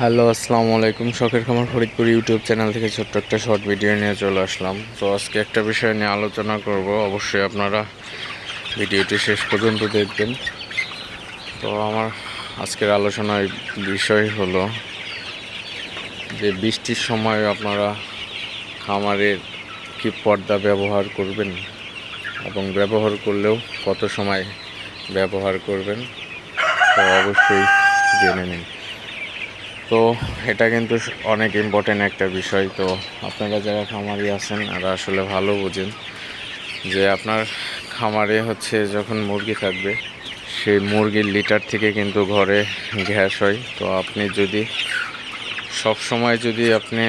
Hello, আসসালামু আলাইকুম। শখের খামার ফরিদপুর ইউটিউব চ্যানেল থেকে ছোট্ট একটা শর্ট ভিডিও নিয়ে চলে আসলাম। তো আজকে একটা বিষয় নিয়ে আলোচনা করব। অবশ্যই আপনারা ভিডিওটি শেষ পর্যন্ত দেখবেন। তো আমার আজকের আলোচনার বিষয় হলো যে বৃষ্টির সময় আপনারা খামারের কি পর্দা ব্যবহার করবেন এবং ব্যবহার করলেও কত সময় ব্যবহার করবেন, তো অবশ্যই জেনে নিন। তো এটা কিন্তু অনেক ইম্পর্টেন্ট একটা বিষয়। তো আপনারা যারা খামারি আছেন, তারা আসলে ভালো বোঝেন যে আপনার খামারে হচ্ছে যখন মুরগি থাকবে, সেই মুরগির লিটার থেকে কিন্তু ঘরে গ্যাস হয়। তো আপনি যদি সব সময় যদি আপনি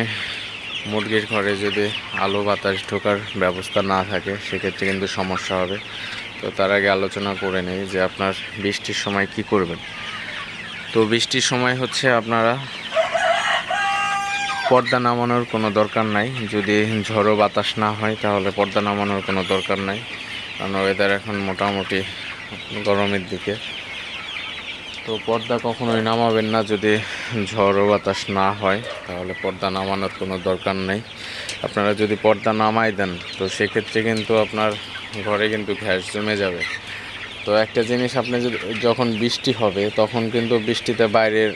মুরগির ঘরে যদি আলো বাতাস ঢোকার ব্যবস্থা না থাকে, সেক্ষেত্রে কিন্তু সমস্যা হবে। তো তার আগে আলোচনা করে নেই যে আপনার বৃষ্টির সময় কি করবেন। তো বৃষ্টির সময় হচ্ছে আপনারা পর্দা নামানোর কোনো দরকার নাই। যদি ঝড়ো বাতাস না হয়, তাহলে পর্দা নামানোর কোনো দরকার নাই। কারণ ওয়েদার এখন মোটামুটি গরমের দিকে। তো পর্দা কখনোই নামাবেন না। যদি ঝড়ো বাতাস না হয়, তাহলে পর্দা নামানোর কোনো দরকার নেই। আপনারা যদি পর্দা নামাই দেন, তো সেক্ষেত্রে কিন্তু আপনার ঘরে কিন্তু গ্যাস জমে যাবে। তো একটা জিনিস আপনি যখন বৃষ্টি হবে, তখন কিন্তু বৃষ্টিতে বাইরের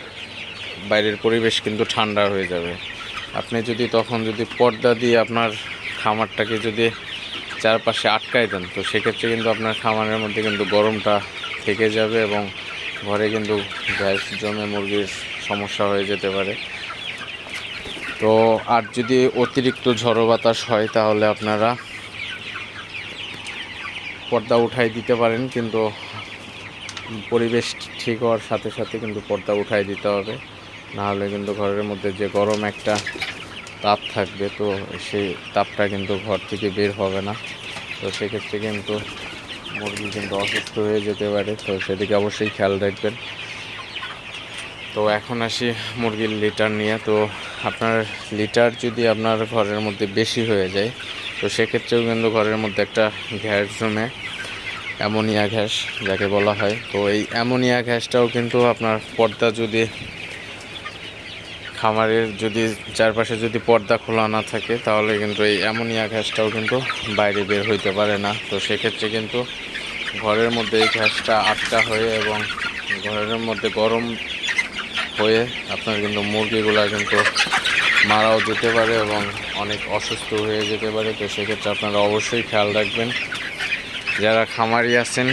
বাইরের পরিবেশ কিন্তু ঠান্ডা হয়ে যাবে। আপনি যদি তখন যদি পর্দা দিয়ে আপনার খামারটাকে যদি চারপাশে আটকায় দেন, তো সেক্ষেত্রে কিন্তু আপনার খামারের মধ্যে কিন্তু গরমটা থেকে যাবে এবং ঘরে কিন্তু গ্যাস জমে মুরগির সমস্যা হয়ে যেতে পারে। তো আর যদি অতিরিক্ত ঝড়ো বাতাস হয়, তাহলে আপনারা পর্দা উঠাই দিতে পারেন, কিন্তু পরিবেশ ঠিক হওয়ার সাথে সাথে কিন্তু পর্দা উঠাই দিতে হবে। না হলে কিন্তু ঘরের মধ্যে যে গরম একটা তাপ থাকবে, তো সেই তাপটা কিন্তু ঘর থেকে বের হবে না। তো সেক্ষেত্রে কিন্তু মুরগি কিন্তু অসুস্থ হয়ে যেতে পারে, তো সেদিকে অবশ্যই খেয়াল রাখবেন। তো এখন আসি মুরগির লিটার নিয়ে। তো আপনার লিটার যদি আপনার ঘরের মধ্যে বেশি হয়ে যায় তো সেক্ষেত্রেও কিন্তু ঘরের মধ্যে একটা গ্যাস জমে, অ্যামোনিয়া গ্যাস যাকে বলা হয়। তো এই অ্যামোনিয়া গ্যাসটাও কিন্তু আপনার পর্দা যদি, খামারের যদি চারপাশে যদি পর্দা খোলা না থাকে, তাহলে কিন্তু এই অ্যামোনিয়া গ্যাসটাও কিন্তু বাইরে বের হইতে পারে না। তো সেক্ষেত্রে কিন্তু ঘরের মধ্যে এই গ্যাসটা আটকা হয়ে এবং ঘরের মধ্যে গরম হয়ে আপনার কিন্তু মুরগিগুলা কিন্তু মারাও যেতে পারে এবং অনেক অসুস্থ হয়ে যেতে পারে, তো সেক্ষেত্রে আপনারা অবশ্যই খেয়াল রাখবেন। যারা খামারি আছেন,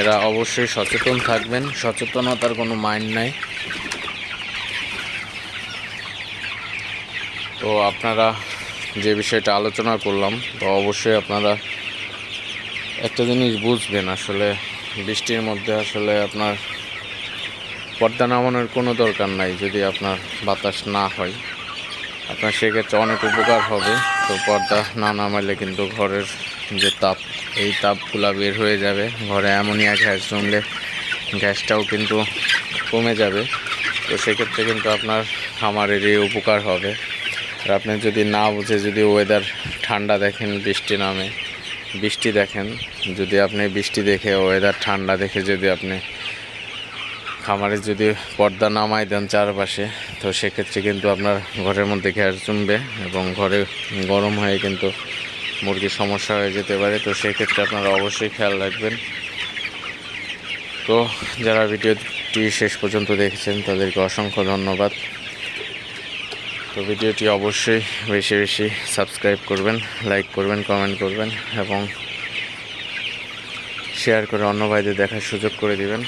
এরা অবশ্যই সচেতন থাকবেন। সচেতনতার কোনো মাইন্ড নাই। তো আপনারা যে বিষয়টা আলোচনা করলাম, তো অবশ্যই আপনারা একটা জিনিস বুঝবেন আসলে, বৃষ্টির মধ্যে আসলে আপনার পর্দা নামানোর কোনো দরকার নাই, যদি আপনার বাতাস না হয়। আপনার সেক্ষেত্রে অনেক উপকার হবে। তো পর্দা না নামাইলে কিন্তু ঘরের যে তাপ, এই তাপগুলা বের হয়ে যাবে। ঘরে অ্যামোনিয়া গ্যাস জমলে গ্যাসটাও কিন্তু কমে যাবে। তো সেক্ষেত্রে কিন্তু আপনার খামারেরই উপকার হবে। আর আপনি যদি না বুঝে যদি ওয়েদার ঠান্ডা দেখেন, বৃষ্টি নামে, বৃষ্টি দেখেন, যদি আপনি বৃষ্টি দেখে ওয়েদার ঠান্ডা দেখে যদি আপনি খামারে যদি পর্দা নামাই দেন চারপাশে, তো সেক্ষেত্রে কিন্তু আপনার ঘরের মধ্যে গ্যাস জমবে এবং ঘরে গরম হয়ে কিন্তু মুরগির সমস্যা হয়ে যেতে পারে। তো সেক্ষেত্রে আপনারা অবশ্যই খেয়াল রাখবেন। তো যারা ভিডিওটি শেষ পর্যন্ত দেখেছেন, তাদেরকে অসংখ্য ধন্যবাদ। তো ভিডিওটি অবশ্যই বেশি বেশি সাবস্ক্রাইব করবেন, লাইক করবেন, কমেন্ট করবেন এবং শেয়ার করে অন্য ভাইদের দেখার সুযোগ করে দিবেন।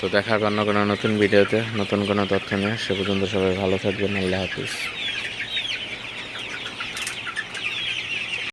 তো দেখার অন্য কোনো নতুন ভিডিওতে, নতুন কোনো তথ্য নিয়ে, সে পর্যন্ত সবাই ভালো থাকবেন। আল্লাহ হাফিজ।